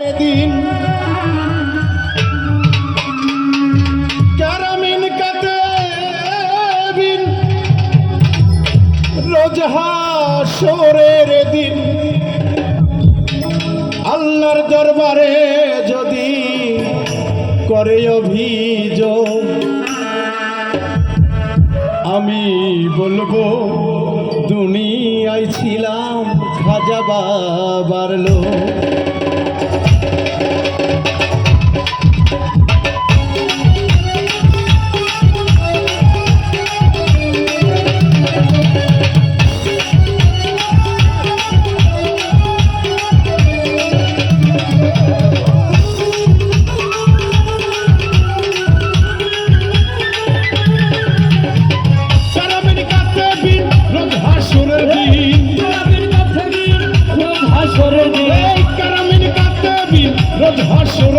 দিন ক্যারামিন কাতে বিন রোজহাসরের দিন। আল্লাহর দরবারে যদি করে অভিযোগ, আমি বলব, দুনিয়ায় ছিলাম খাজা বাবার লোক।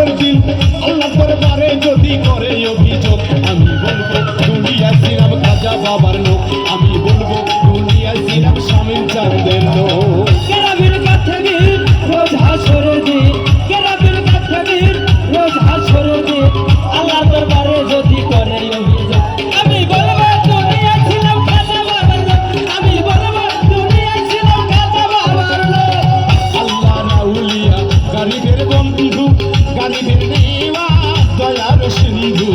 পরদিন আল্লাহ দরবারে যদি করে অভিযোগ আমি বলব দুনিয়া শ্রীরাম খাজা বাবার লোক দয়ার সিন্ধু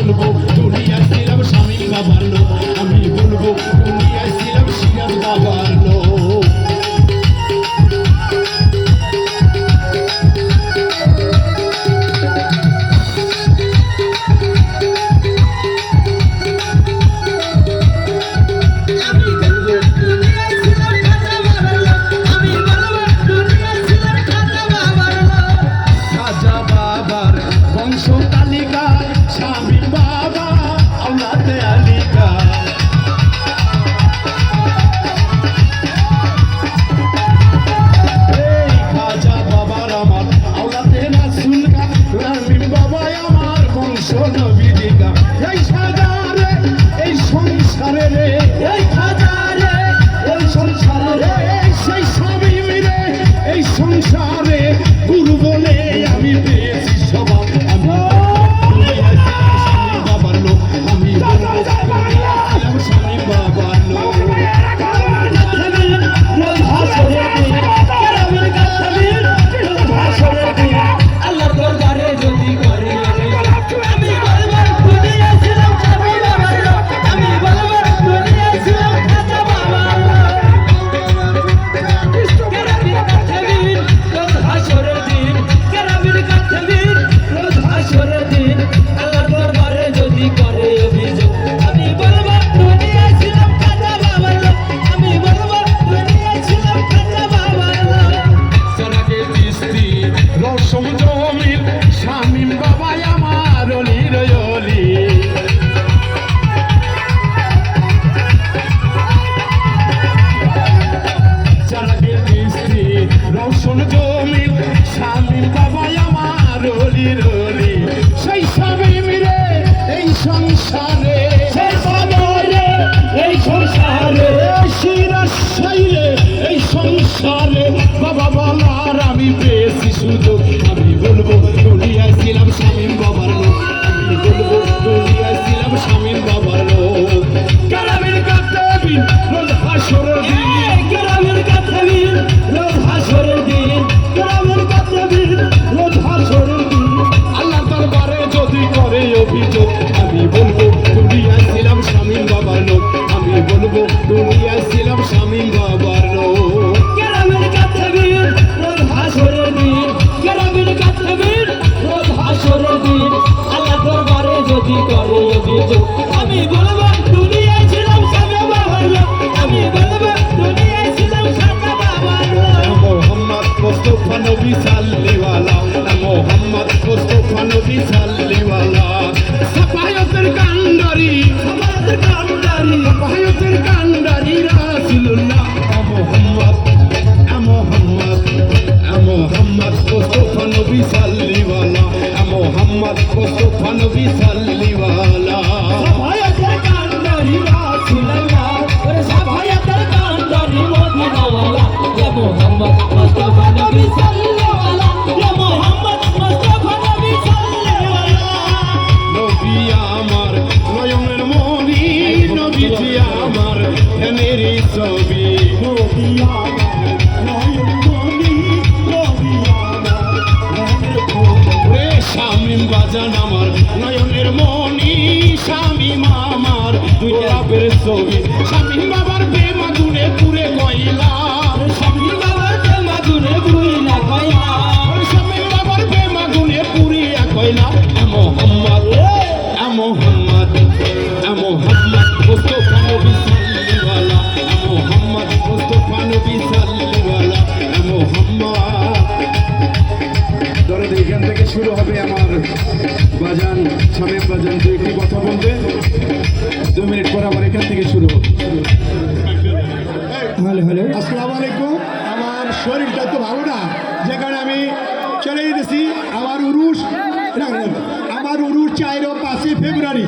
বলবো দুনিয়ায় ছিলাম স্বামী বাবার লোক আমি বলবো দুনিয়ায় ছিলাম সিরাজ বাবা Thank you. সাফায়াতের কান্ডারি রাসূলুল্লাহ মুহাম্মদ মুহাম্মদ মুহাম্মদ মুস্তফা নবী সাল্লিওয়ালা মোহাম্মদ মুস্তফা নবী সাল্লিওয়ালা শামিম বাজান আমার নয়নের মনি শামিম আমার দুই শামিম বাবার মোহাম্মদ। দরদ এখান থেকে শুরু হবে আমার বাজান সামেম বাজান দু একটি কথা বলবে? দু মিনিট পর আবার এখান থেকে শুরু হবে। Hello hello. আসসালামু আলাইকুম। আমার শরীরটা তো ভালো না যে কারণে আমি চলে যেতেছি। আমার উরুষ আমার উরুষ চাইর পাঁচই ফেব্রুয়ারি।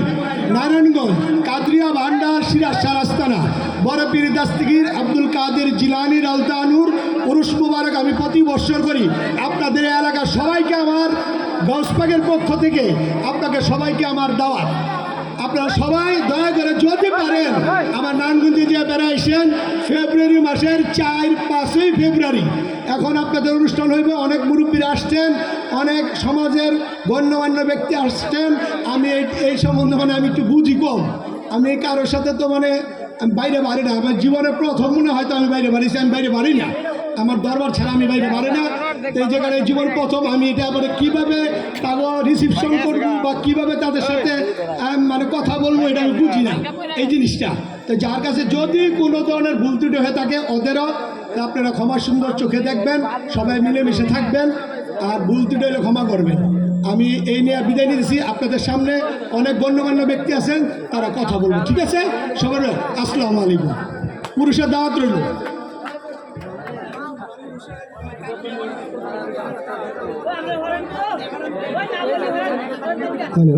নারায়ণগঞ্জ, কাদরিয়া, ভান্ডার সিরাজ সারাস্তানা বড় পীর দাস্তিগির আব্দুল কাদের জিলানি রালতানুর উরুষ মুবারক আমি প্রতি বৎসর করি। আপনাদের এলাকার সবাইকে আমার গলসপাগের পক্ষ থেকে আপনাকে সবাইকে আমার দাওয়াত। আপনারা সবাই দয়া করে যদি পারেন আমার নানগঞ্জে যে বেড়াইছেন ফেব্রুয়ারি মাসের চার পাঁচই ফেব্রুয়ারি। এখন আপনাদের অনুষ্ঠান হইবে, অনেক মুরব্বীরা আসছেন অনেক সমাজের গণ্যমান্য ব্যক্তি আসছেন, আমি এই সম্বন্ধে মানে আমি একটু বুঝি কম। আমি কারোর সাথে তো মানে বাইরে বাড়ি না, আমার জীবনে প্রথম মনে হয়তো আমি বাইরে বাড়িছি আমি বাইরে বাড়ি না। আমার দরবার ছাড়া আমি বাইরে বাড়ি না। এই জায়গায় জীবন প্রথম, আমি এটা আবার কীভাবে তাকে রিসিপশন করব বা কীভাবে তাদের সাথে মানে কথা বলব এটা আমি বুঝি না, এই জিনিসটা। তো যার কাছে যদি কোনো ধরনের ভুল ত্রুটি হয়ে থাকে, ওদেরও আপনারা ক্ষমা সুন্দর চোখে দেখবেন, সবাই মিলেমিশে থাকবেন। আর ভুল ত্রুটি হলে ক্ষমা করবেন। আমি এই নিয়ে বিদায় নিয়েছি আপনাদের সামনে অনেক গণ্যমান্য ব্যক্তি আছেন, তারা কথা বলব। ঠিক আছে? সবার আসসালামু আলাইকুম। পুরুষের দাওয়াত রইল। হ্যালো।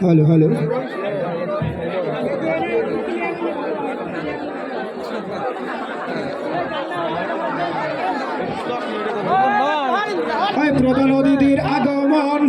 Hello hello. প্রধান অতিথির আগমন।